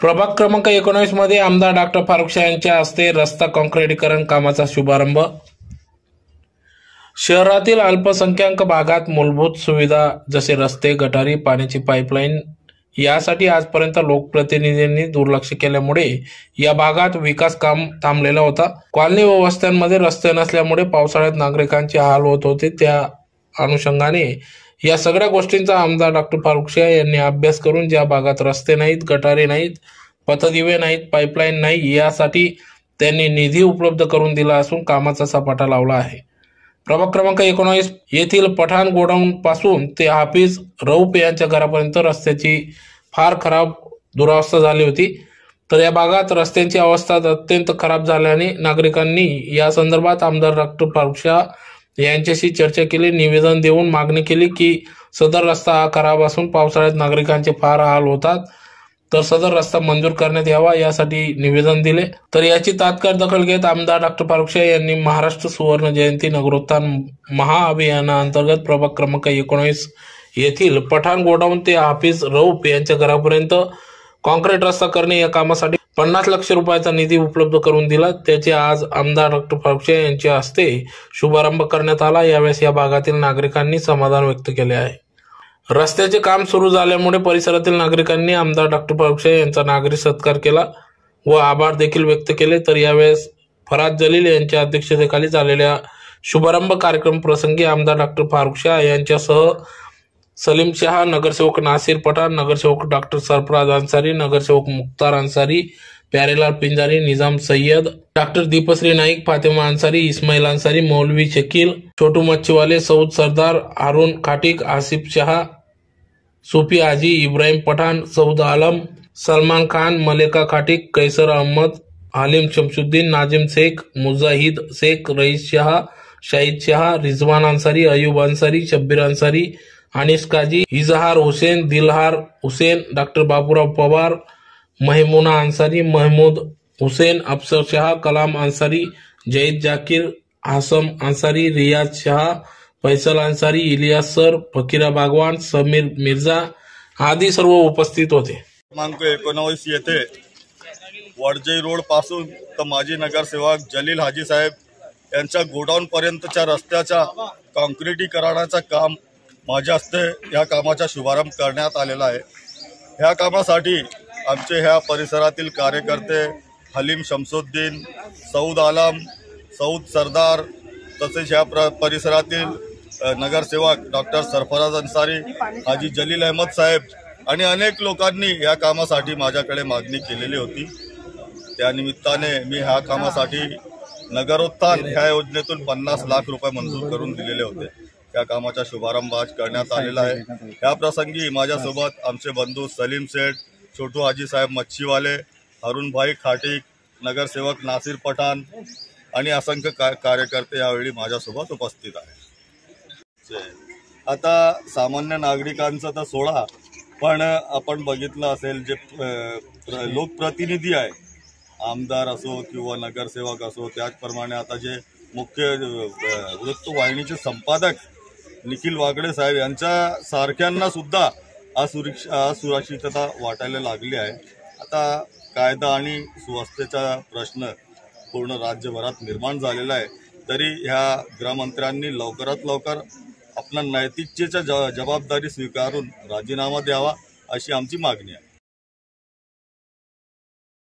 प्रभाग क्रमांक एकोणीसमध्ये आमदार डॉक्टर फारुख शाह यांच्या हस्ते रस्ता काँक्रिटीकरण कामाचा शुभारंभ. शहरातील अल्पसंख्याक भागात मूलभूत सुविधा जसे रस्ते गटारी पाण्याची पाईपलाईन यासाठी आजपर्यंत लोकप्रतिनिधींनी दुर्लक्ष केल्यामुळे या भागात विकास काम थांबलेला होता. कॉलनी व वस्त्यांमध्ये रस्ते नसल्यामुळे पावसाळ्यात नागरिकांचे हाल होत होते. त्या अनुषंगाने या सगळ्या गोष्टींचा आमदार डॉक्टर फारुख शाह यांनी अभ्यास करून ज्या भागात रस्ते नाहीत गटारे नाहीत पथदिवे नाहीत पाईपलाईन नाही यासाठी त्यांनी निधी उपलब्ध करून दिला असून कामाचा सपाटा लावला आहे. प्रभाग क्रमांक एकोणावीस येथील पठाण गोडाऊन पासून ते हाफिज रौप यांच्या घरापर्यंत रस्त्याची फार खराब दुरावस्था झाली होती. तर या भागात रस्त्यांची अवस्था अत्यंत खराब झाल्याने नागरिकांनी या संदर्भात आमदार डॉक्टर फारुख शाह यांच्याशी चर्चा केली निवेदन देऊन मागणी केली की सदर रस्ता हा खराब असून पावसाळ्यात नागरिकांचे फार हाल होतात. तर सदर रस्ता मंजूर करण्यात यावा यासाठी निवेदन दिले. तर याची तात्काळ दखल घेत आमदार डॉक्टर फारुख यांनी महाराष्ट्र सुवर्ण जयंती नगरोत्थान महाअभियानाअंतर्गत प्रभाग क्रमांक एकोणीस येथील पठाण गोडाऊन ते हाफिज रौप यांच्या घरापर्यंत कॉन्क्रीट रस्ता करणे या कामासाठी पन्नास लक्ष रुपयाचा निधी उपलब्ध करून दिला. त्याचे आज आमदार डॉक्टर फारुख यांच्या हस्ते शुभारंभ करण्यात आला. यावेळेस या भागातील नागरिकांनी समाधान व्यक्त केले आहे. रस्त्याचे काम सुरू झाल्यामुळे परिसरातील नागरिकांनी आमदार डॉक्टर फारुख यांचा नागरिक सत्कार केला व आभार देखील व्यक्त केले. तर यावेळेस फराज जलील यांच्या अध्यक्षतेखाली झालेल्या शुभारंभ कार्यक्रम प्रसंगी आमदार डॉक्टर फारुख शाह यांच्यासह सलीम शहा नगरसेवक नासिर पठाण नगरसेवक डॉक्टर सरफराज अन्सारी नगरसेवक मुख्तार अन्सारी प्यारेलाल पिंजारी निजाम सय्यद डॉक्टर दीपश्री नाईक फातिमा अन्सारी इस्माईल अन्सारी मौलवी शकील छोटू मच्छीवाले सौद सरदार हारून खाटिक आसिफ शहा सुफी आजी इब्राहिम पठाण सौद आलम सलमान खान मलेका खाटिक कैसर अहमद हालिम शमशुद्दीन नाजिम शेख मुजाहिद शेख रईस शहा शाहिद शहा रिजवान अन्सारी अयूब अन्सारी शब्बीर अन्सारी अनिस काजी इजहार हुसेन दिलहार हुसेन डॉक्टर बाबूराव पवार महमुना अन्सारी महमूद हुसेन अफसर शाह कलाम अन्सारी जईद जाकीर हासम अन्सारी रियाज शहा फैसल अन्सारी इलियास सर फकीरा बागवान समीर मिर्झा आदी सर्व उपस्थित होते. क्रमांक एकोणावीस येथे वडजई रोडपासून तर माजी नगरसेवक जलील हाजी साहेब यांच्या गोडाऊन पर्यंतच्या रस्त्याच्या काँक्रिटीकरणाचं काम माझ्या हस्ते या कामाचा शुभारंभ करण्यात आलेला आहे. ह्या कामासाठी आमचे ह्या परिसरातील कार्यकर्ते हलीम शमसुद्दीन सौद आलम सौद सरदार तसेच ह्या प्र परिसरातील नगरसेवक डॉक्टर सरफराज अन्सारी हाजी जलील अहमद साहेब आणि अनेक लोकांनी या कामासाठी माझ्याकडे मागणी केलेली होती. त्यानिमित्ताने मी ह्या कामासाठी नगरोत्थान ह्या योजनेतून पन्नास लाख रुपये मंजूर करून दिलेले होते. त्या कामाचा शुभारंभ आज करण्यात आलेला आहे. या प्रसंगी माझ्यासोबत आमचे बंधू सलीम शेठ छोटू हाजी साहेब मच्छीवाले अरुणभाई खाटिक नगरसेवक नासिर पठाण आणि असंख्य का कार्यकर्ते यावेळी माझ्यासोबत उपस्थित आहेत. आता सामान्य नागरिकांचं तर सोडा पण आपण बघितलं असेल जे लोकप्रतिनिधी आहे आमदार असो किंवा नगरसेवक असो त्याचप्रमाणे आता जे मुख्य वृत्तवाहिनीचे संपादक निखिल वागडे साहेब यांच्या सारख्यांना सुद्धा असुरक्षा असुरक्षितता वाटायला लागली आहे. आता कायदा आणि सुव्यवस्थेचा प्रश्न पूर्ण राज्यभरात निर्माण झालेला आहे. तरी ह्या गृहमंत्र्यांनी लवकरात लवकर आपला नैतिकतेच्या ज जबाबदारी स्वीकारून राजीनामा द्यावा अशी आमची मागणी आहे.